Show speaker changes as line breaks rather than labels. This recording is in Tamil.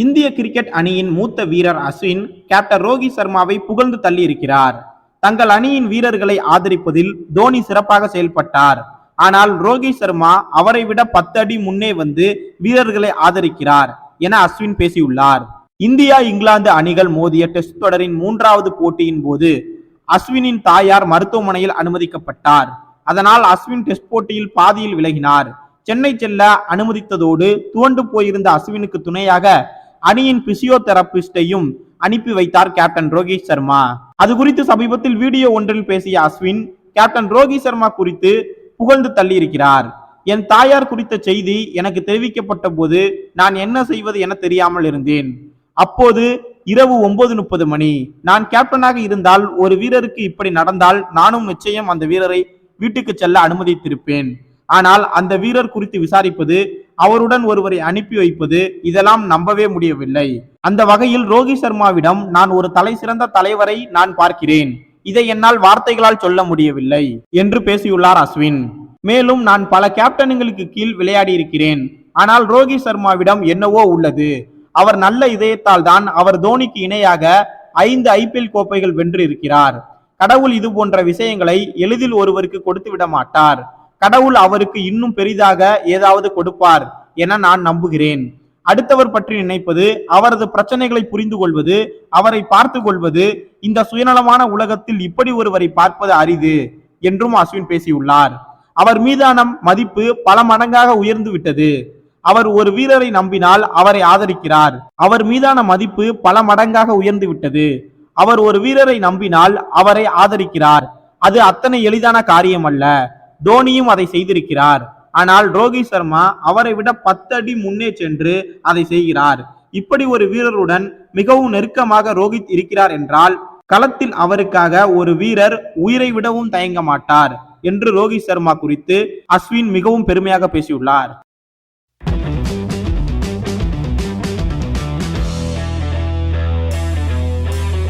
இந்திய கிரிக்கெட் அணியின் மூத்த வீரர் அஸ்வின் கேப்டன் ரோஹித் சர்மாவை புகழ்ந்து தள்ளியிருக்கிறார். தங்கள் அணியின் வீரர்களை ஆதரிப்பதில் தோனி சிறப்பாக செயல்பட்டார். ஆனால் ரோஹித் சர்மா அவரை விட பத்து அடி முன்னே வந்து வீரர்களை ஆதரிக்கிறார் என அஸ்வின் பேசியுள்ளார். இந்தியா இங்கிலாந்து அணிகள் மோதிய டெஸ்ட் தொடரின் மூன்றாவது போட்டியின் போது அஸ்வினின் தாயார் மருத்துவமனையில் அனுமதிக்கப்பட்டார். அதனால் அஸ்வின் டெஸ்ட் போட்டியில் பாதியில் விலகினார். சென்னை செல்ல அனுமதித்ததோடு துவண்டு போயிருந்த அஸ்வினுக்கு துணையாக அணியின் பிசியோதெரபிஸ்டையும் அனுப்பி வைத்தார் கேப்டன் ரோஹித் சர்மா. அது குறித்து சமீபத்தில் வீடியோ ஒன்றில் பேசிய அஸ்வின் கேப்டன் ரோஹித் சர்மா குறித்து புகழ்ந்து தள்ளியிருக்கிறார். என் தாயார் குறித்த செய்தி எனக்கு தெரிவிக்கப்பட்ட போது நான் என்ன செய்வது என தெரியாமல் இருந்தேன். அப்போது இரவு ஒன்பது முப்பது மணி. நான் கேப்டனாக இருந்தால் ஒரு வீரருக்கு இப்படி நடந்தால் நானும் நிச்சயம் அந்த வீரரை வீட்டுக்கு செல்ல அனுமதித்திருப்பேன். ஆனால் அந்த வீரர் குறித்து விசாரிப்பது அவருடன் ஒருவரை அனுப்பி வைப்பது இதெல்லாம் நம்பவே முடியவில்லை. அந்த வகையில் ரோஹித் சர்மாவிடம் நான் ஒரு தலை சிறந்த தலைவரை நான் பார்க்கிறேன். இதை என்னால் வார்த்தைகளால் சொல்ல முடியவில்லை என்று பேசியுள்ளார் அஸ்வின். மேலும் நான் பல கேப்டன்களுக்கு கீழ் விளையாடி இருக்கிறேன் ஆனால் ரோஹித் சர்மாவிடம் என்னவோ உள்ளது. அவர் நல்ல இதயத்தால் தான் அவர் தோனிக்கு இணையாக ஐந்து ஐபிஎல் கோப்பைகள் வென்று இருக்கிறார். கடவுள் இது போன்ற விஷயங்களை எளிதில் ஒருவருக்கு கொடுத்து விட மாட்டார். கடவுள் அவருக்கு இன்னும் பெரிதாக ஏதாவது கொடுப்பார் என நான் நம்புகிறேன். அடுத்தவர் பற்றி நினைப்பது அவரது பிரச்சனைகளை புரிந்து கொள்வது அவரை பார்த்து கொள்வது இந்த சுயநலமான உலகத்தில் இப்படி ஒருவரை பார்ப்பது அரிது என்றும் அஸ்வின் பேசியுள்ளார். அவர் மீதான மதிப்பு பல மடங்காக உயர்ந்து விட்டது. அவர் ஒரு வீரரை நம்பினால் அவரை ஆதரிக்கிறார். அவர் மீதான மதிப்பு பல மடங்காக உயர்ந்து விட்டது. அவர் ஒரு வீரரை நம்பினால் அவரை ஆதரிக்கிறார். அது அத்தனை எளிதான காரியம் அல்ல தோனியும் அதை செய்திருக்கிறார். ஆனால் ரோஹித் சர்மா அவரை விட பத்து அடி முன்னே சென்று அதை செய்கிறார். இப்படி ஒரு வீரருடன் மிகவும் நெருக்கமாக ரோஹித் இருக்கிறார் என்றால் களத்தில் அவருக்காக ஒரு வீரர் உயிரை விடவும் தயங்க மாட்டார் என்று ரோஹித் சர்மா குறித்து அஸ்வின் மிகவும் பெருமையாக பேசியுள்ளார்.